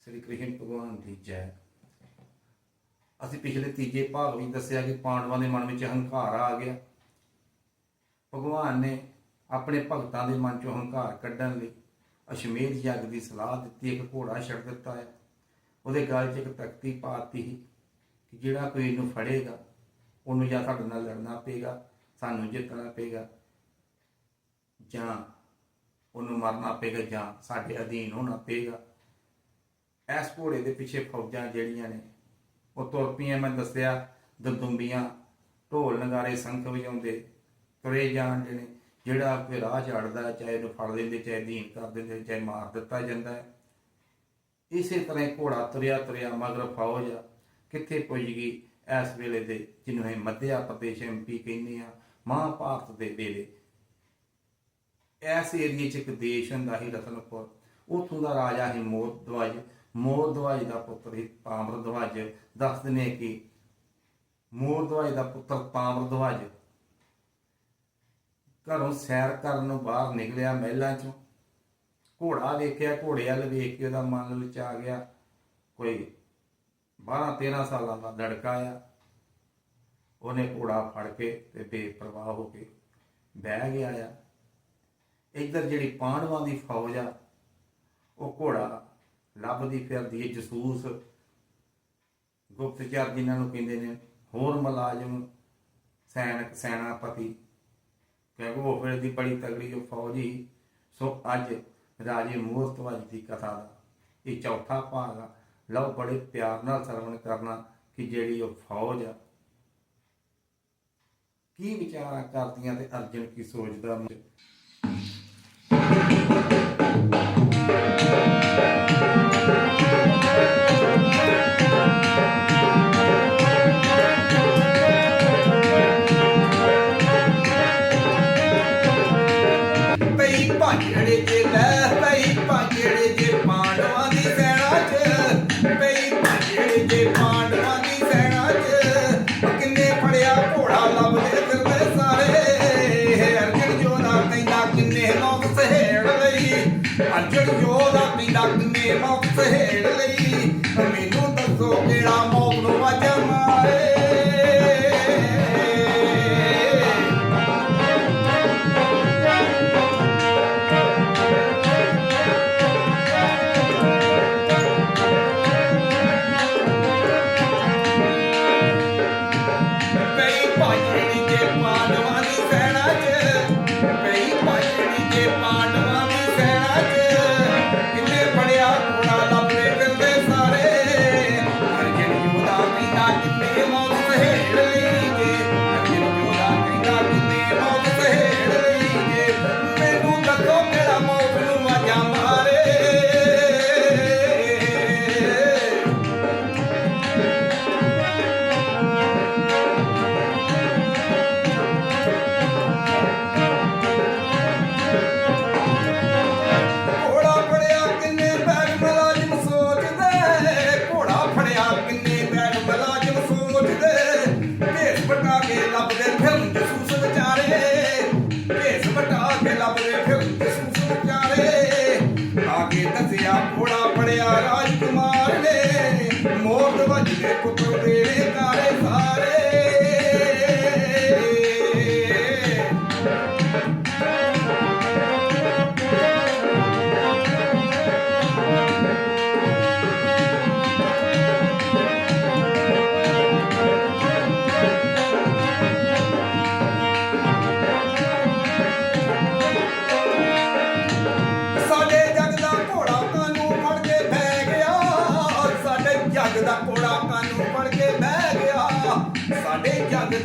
ਸ੍ਰੀ ਕ੍ਰਿਸ਼ਨ ਭਗਵਾਨ ਦੀ ਜੈ। ਅਸੀਂ ਪਿਛਲੇ ਤੀਜੇ ਭਾਗ ਵਿੱਚ ਦੱਸਿਆ ਕਿ ਪਾਂਡਵਾਂ ਦੇ ਮਨ ਵਿੱਚ ਹੰਕਾਰ ਆ ਗਿਆ। ਭਗਵਾਨ ਨੇ ਆਪਣੇ ਭਗਤਾਂ ਦੇ ਮਨ ਚੋਂ ਹੰਕਾਰ ਕੱਢਣ ਲਈ ਅਸ਼ਮੇਧ ਯੱਗ ਦੀ ਸਲਾਹ ਦਿੱਤੀ, ਇੱਕ ਘੋੜਾ ਛੱਡ ਦਿੱਤਾ ਹੈ। ਉਹਦੇ ਗਲ 'ਚ ਇੱਕ ਤਖਤੀ ਪਾਤੀ ਸੀ ਕਿ ਜਿਹੜਾ ਕੋਈ ਇਹਨੂੰ ਫੜੇਗਾ, ਉਹਨੂੰ ਜਾਂ ਸਾਡੇ ਨਾਲ ਲੜਨਾ ਪਏਗਾ, ਸਾਨੂੰ ਜਿੱਤਣਾ ਪਏਗਾ, ਜਾਂ ਉਹਨੂੰ ਮਰਨਾ ਪਏਗਾ ਜਾਂ ਸਾਡੇ ਅਧੀਨ ਹੋਣਾ ਪਏਗਾ। ਇਸ ਘੋੜੇ ਦੇ ਪਿੱਛੇ ਫੌਜਾਂ ਜਿਹੜੀਆਂ ਨੇ, ਉਹ ਤੁਰ ਪਈਆਂ, ਮੈਂ ਦੱਸਿਆ ਦੰਦੁੰਬੀਆਂ ਢੋਲ ਨਗਾਰੇ ਸੰਖ ਵਜਾਉਂਦੇ ਤੁਰੇ ਜਾਂਦੇ ਨੇ, ਜਿਹੜਾ ਕੋਈ ਰਾਹ ਚੜਦਾ ਚਾਹੇ ਉਹਨੂੰ ਫੜ ਲੈਂਦੇ ਚਾਹੇ ਅਧੀਨ ਕਰ ਦਿੰਦੇ, ਚਾਹੇ ਮਾਰ ਦਿੱਤਾ ਜਾਂਦਾ ਹੈ। ਇਸੇ ਤਰ੍ਹਾਂ ਘੋੜਾ ਤੁਰਿਆ ਤੁਰਿਆ ਮਗਰ ਫੌਜ ਕਿੱਥੇ ਪੁੱਜ ਗਈ? ਇਸ ਵੇਲੇ ਦੇ ਜਿਹਨੂੰ ਅਸੀਂ ਮੱਧਿਆ ਪ੍ਰਦੇਸ਼ ਐਮਪੀ ਕਹਿੰਦੇ ਆ ਮਹਾਭਾਰਤ ਦੇ ਵੇਲੇ। ਐਸ ਏਰੀਏ 'ਚ ਇੱਕ ਦੇਸ਼ ਹੁੰਦਾ ਸੀ ਰਤਨਪੁਰ, ਉੱਥੋਂ ਦਾ ਰਾਜਾ ਸੀ ਮੋਰਦਵਾਜ ਮੋਰਦਵਾਜ ਦਾ ਪੁੱਤਰ ਸੀ ਤਾਮਰਦਵਾਜ ਦੱਸਦੇ ਨੇ ਕਿ ਮੋਰਦਵਾਜ ਦਾ ਪੁੱਤਰ ਤਾਮਰਦਵਾਜ ਘਰੋਂ ਸੈਰ ਕਰਨ ਨੂੰ ਬਾਹਰ ਨਿਕਲਿਆ ਮਹਿਲਾਂ 'ਚੋਂ। ਘੋੜਾ ਵੇਖਿਆ, ਘੋੜੇ ਵੱਲ ਵੇਖ ਕੇ ਉਹਦਾ ਮਨ ਵਿੱਚ ਆ ਗਿਆ, ਕੋਈ 12 13 ਸਾਲਾਂ ਦਾ ਲੜਕਾ ਆ ਉਹਨੇ ਘੋੜਾ ਫੜ ਕੇ ਤੇ ਬੇਪਰਵਾਹ ਹੋ ਕੇ ਬਹਿ ਗਿਆ ਆ। ਇੱਧਰ ਜਿਹੜੀ ਪਾਂਡਵਾਂ ਦੀ ਫੌਜ ਆ, ਉਹ ਘੋੜਾ ਲੱਭਦੀ ਫਿਰਦੀ ਹੈ ਜਸੂਸ। ਗੁਪਤਚਰ ਜਿਨ੍ਹਾਂ ਨੂੰ ਕਹਿੰਦੇ ਨੇ, ਹੋਰ ਮੁਲਾਜ਼ਮ, ਸੈਨਿਕ, ਸੈਨਾਪਤੀ, ਕਿਉਂਕਿ ਉਹ ਫਿਰ ਦੀ ਬੜੀ ਤਗੜੀ ਉਹ ਫੌਜ ਹੀ ਸੋ ਅੱਜ ਰਾਜੇ ਮੂਰਤਵਜ ਦੀ ਕਥਾ ਦਾ ਇਹ ਚੌਥਾ ਭਾਗ ਆ। ਲਓ ਬੜੇ ਪਿਆਰ ਨਾਲ ਸਰਵਣ ਕਰਨਾ ਕਿ ਜਿਹੜੀ ਉਹ ਫੌਜ ਆ, ਕੀ ਵਿਚਾਰਾਂ ਕਰਦੀਆਂ ਤੇ ਅਰਜਨ ਕੀ ਸੋਚਦਾ।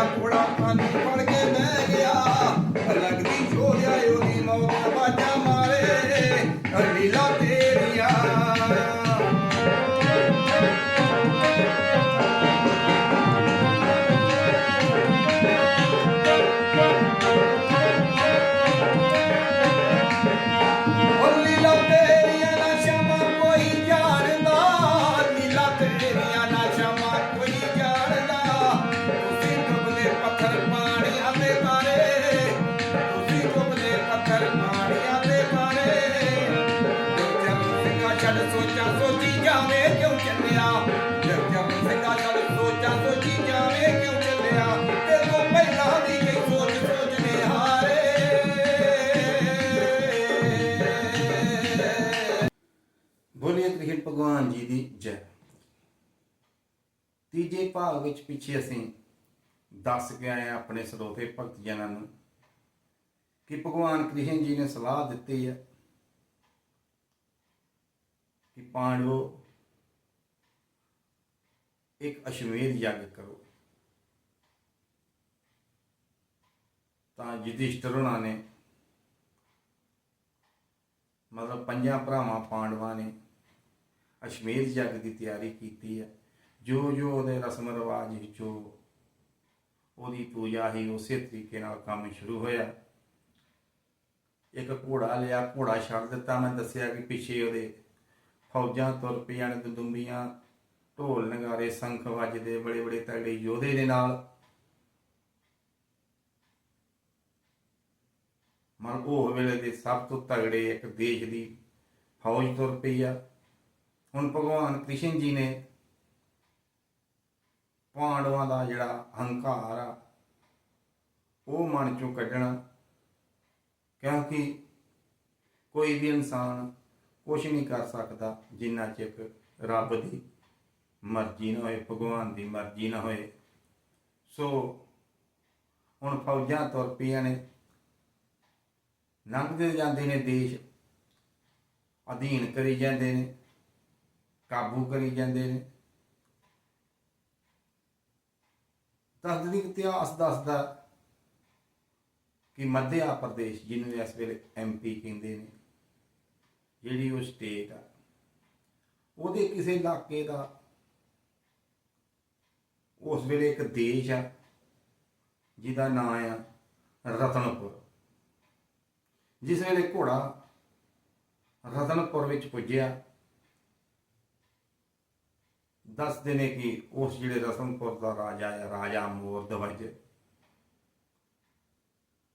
ਦਾ ਘੋੜਾ ਕਾਨੂੰ ਫੜ ਕੇ ਬਹਿ ਗਿਆ। ਲੱਗਦੀ ਜੋੜਿਆ ਉਹਦੀ ਮੌਤ ਬਾਜਾ ਮਾਰੇ। ਲੀਲਾ ਤੀਜੇ ਭਾਗ ਵਿੱਚ ਪਿੱਛੇ ਅਸੀਂ ਦੱਸ ਕੇ ਆਏ ਆਪਣੇ ਸਰੋਤੇ ਭਗਤ ਜਨਾਂ ਨੂੰ ਕਿ ਭਗਵਾਨ ਕ੍ਰਿਸ਼ਨ ਜੀ ਨੇ ਸਲਾਹ ਦਿੱਤੀ ਹੈ ਕਿ ਪਾਂਡਵੋ, ਇੱਕ ਅਸ਼ਵਮੇਧ ਯੱਗ ਕਰੋ। ਤਾਂ ਯੁਧਿਸ਼ਠਰ ਉਹਨਾਂ ਨੇ, ਮਤਲਬ ਪੰਜਾਂ ਭਰਾਵਾਂ ਪਾਂਡਵਾਂ ਨੇ ਅਸ਼ਮੇਧ ਯੱਗ ਦੀ ਤਿਆਰੀ ਕੀਤੀ ਹੈ। ਜੋ ਜੋ ਉਹਦੇ ਰਸਮ ਰਿਵਾਜ ਵਿੱਚੋਂ ਉਹਦੀ ਪੂਜਾ ਹੀ ਉਸੇ ਤਰੀਕੇ ਨਾਲ ਕੰਮ ਸ਼ੁਰੂ ਹੋਇਆ। ਇੱਕ ਘੋੜਾ ਲਿਆ, ਘੋੜਾ ਛੱਡ ਦਿੱਤਾ। ਮੈਂ ਦੱਸਿਆ ਕਿ ਪਿੱਛੇ ਉਹਦੇ ਫੌਜਾਂ ਤੁਰ ਪਈਆਂ ਨੇ ਦੁੰਬੀਆਂ ਢੋਲ ਨਗਾਰੇ, ਸੰਖ ਵੱਜਦੇ ਬੜੇ ਬੜੇ ਤਗੜੇ ਯੋਧੇ ਦੇ ਨਾਲ। ਮਨ ਉਹ ਵੇਲੇ ਦੇ ਸਭ ਤੋਂ ਤਗੜੇ ਇੱਕ ਦੇਸ਼ ਦੀ ਫੌਜ ਤੁਰ ਪਈ ਆ। ਹੁਣ ਭਗਵਾਨ ਕ੍ਰਿਸ਼ਨ ਜੀ ਨੇ ਪਾਂਡਵਾਂ ਦਾ ਜਿਹੜਾ ਹੰਕਾਰ ਆ, ਉਹ ਮਨ ਚੋਂ ਕੱਢਣਾ। ਕਿਉਂਕਿ ਕੋਈ ਵੀ ਇਨਸਾਨ ਕੁਝ ਨਹੀਂ ਕਰ ਸਕਦਾ ਜਿੰਨਾ ਚਿਰ ਰੱਬ ਦੀ ਮਰਜ਼ੀ ਨਾ ਹੋਏ, ਭਗਵਾਨ ਦੀ ਮਰਜ਼ੀ ਨਾ ਹੋਏ। ਸੋ ਹੁਣ ਫੌਜਾਂ ਤੁਰ ਪਈਆਂ ਨੇ। ਲੰਘਦੇ ਜਾਂਦੇ ਨੇ ਦੇਸ਼। ਅਧੀਨ ਕਰੀ ਜਾਂਦੇ ਨੇ, ਕਾਬੂ ਕਰੀ ਜਾਂਦੇ ਨੇ। ਦੱਸਦੀ ਇਤਿਹਾਸ ਦੱਸਦਾ ਕਿ ਮੱਧਿਆ ਪ੍ਰਦੇਸ਼ ਜਿਹਨੂੰ ਇਸ ਵੇਲੇ ਐਮਪੀ ਕਹਿੰਦੇ ਨੇ, ਜਿਹੜੀ ਉਹ ਸਟੇਟ ਆ। ਉਹਦੇ ਕਿਸੇ ਇਲਾਕੇ ਦਾ ਉਸ ਵੇਲੇ ਇੱਕ ਦੇਸ਼ ਆ, ਜਿਹਦਾ ਨਾਮ ਆ ਰਤਨਪੁਰ। ਜਿਸ ਵੇਲੇ ਘੋੜਾ ਰਤਨਪੁਰ ਵਿੱਚ ਪੁੱਜਿਆ ਦੱਸਦੇ ਨੇ ਕਿ ਉਸ ਜਿਹੜੇ ਰਤਨਪੁਰ ਦਾ ਰਾਜਾ ਹੈ, ਰਾਜਾ ਮੋਰਦਵਜ।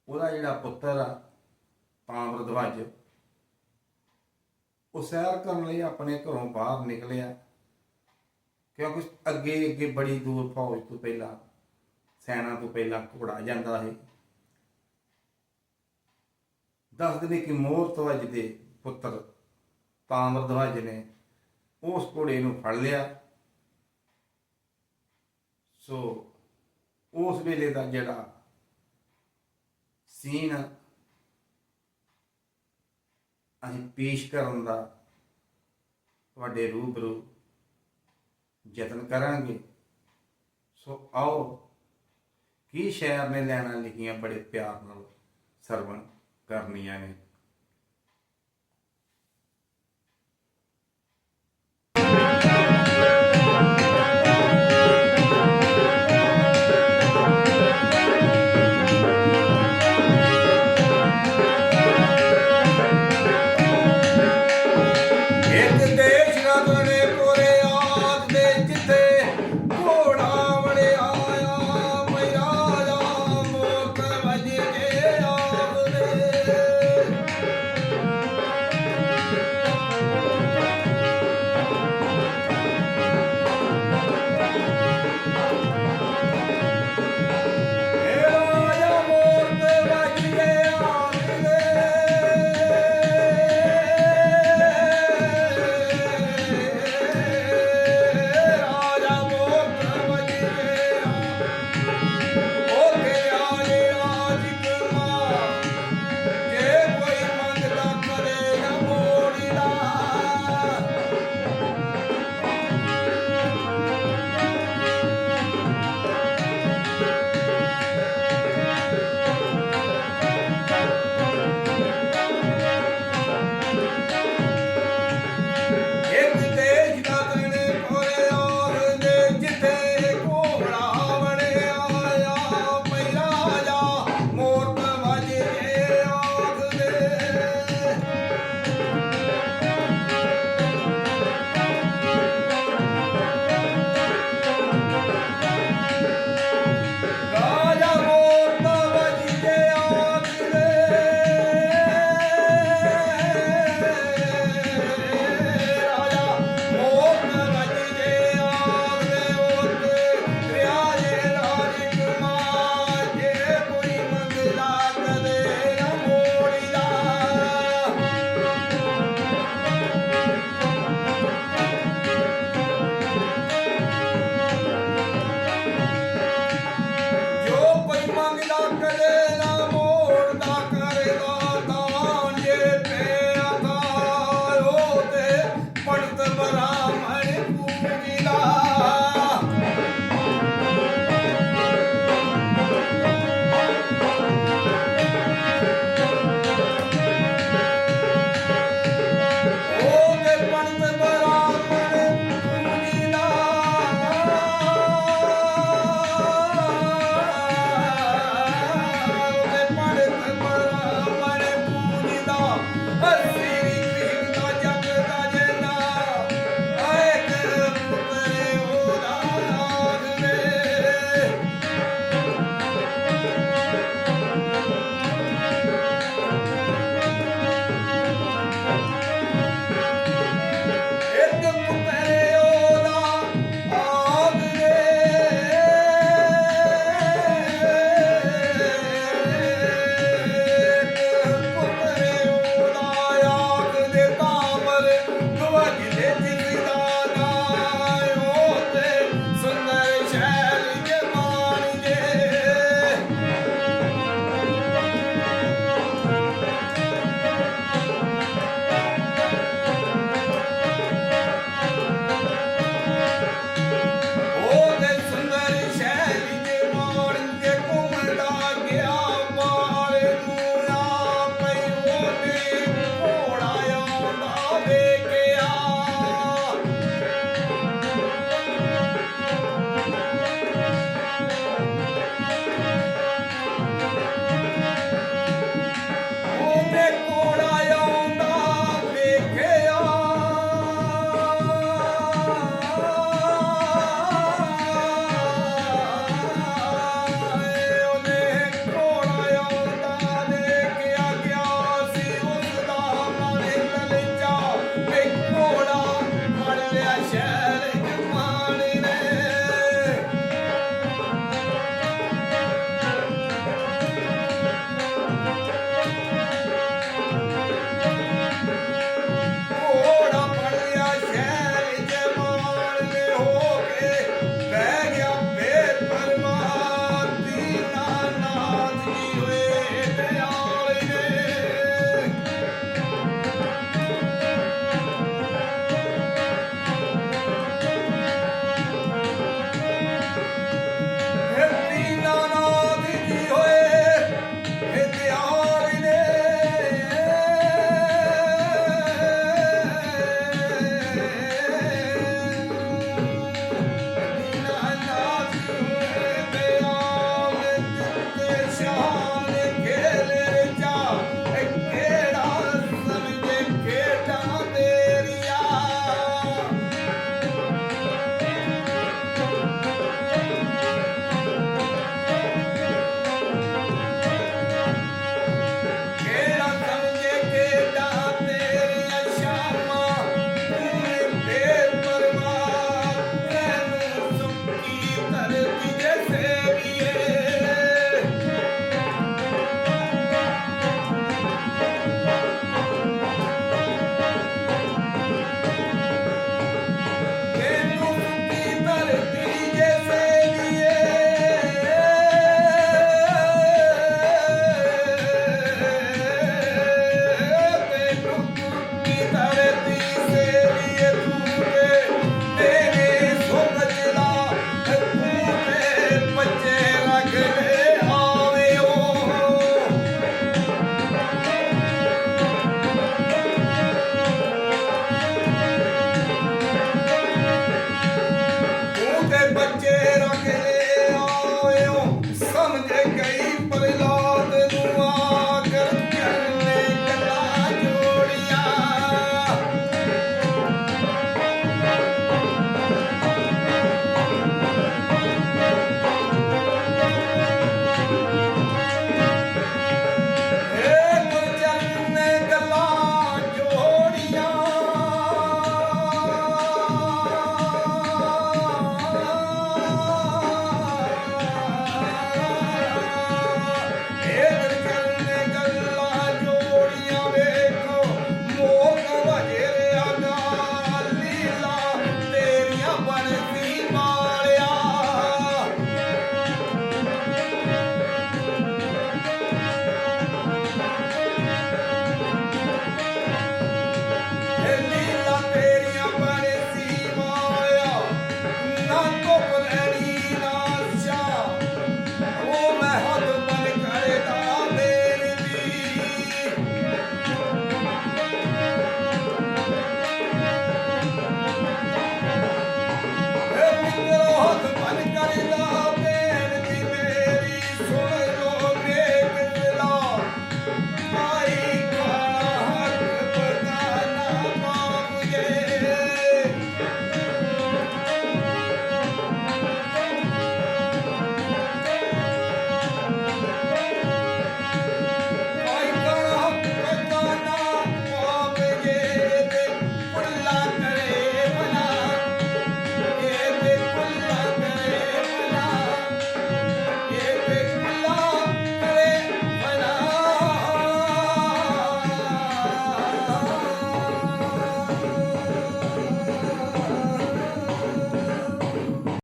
ਉਹਦਾ ਜਿਹੜਾ ਪੁੱਤਰ ਆ ਤਾਮਰਧਵਜ ਉਹ ਸੈਰ ਕਰਨ ਲਈ ਆਪਣੇ ਘਰੋਂ ਬਾਹਰ ਨਿਕਲਿਆ। ਕਿਉਂਕਿ ਅੱਗੇ ਅੱਗੇ ਬੜੀ ਦੂਰ ਫੌਜ ਤੋਂ ਪਹਿਲਾਂ, ਸੈਨਾ ਤੋਂ ਪਹਿਲਾਂ ਘੋੜਾ ਜਾਂਦਾ ਹੈ ਦੱਸਦੇ ਨੇ ਕਿ ਮੋਰਤਵਜ ਦੇ ਪੁੱਤਰ ਤਾਮਰਧਵਜ ਨੇ ਉਸ ਘੋੜੇ ਨੂੰ ਫੜ ਲਿਆ। ਸੋ ਉਸ ਵੇਲੇ ਦਾ ਜਿਹੜਾ ਸੀਨ ਅਸੀਂ ਪੇਸ਼ ਕਰਨ ਦਾ ਤੁਹਾਡੇ ਰੂਬਰੂ ਯਤਨ ਕਰਾਂਗੇ। ਸੋ ਆਓ, ਕੀ ਸ਼ਾਇਰ ਨੇ ਲੈਣਾ ਲਿਖੀਆਂ ਬੜੇ ਪਿਆਰ ਨਾਲ ਸਰਵਣ ਕਰਨੀਆਂ ਨੇ? আপনাদের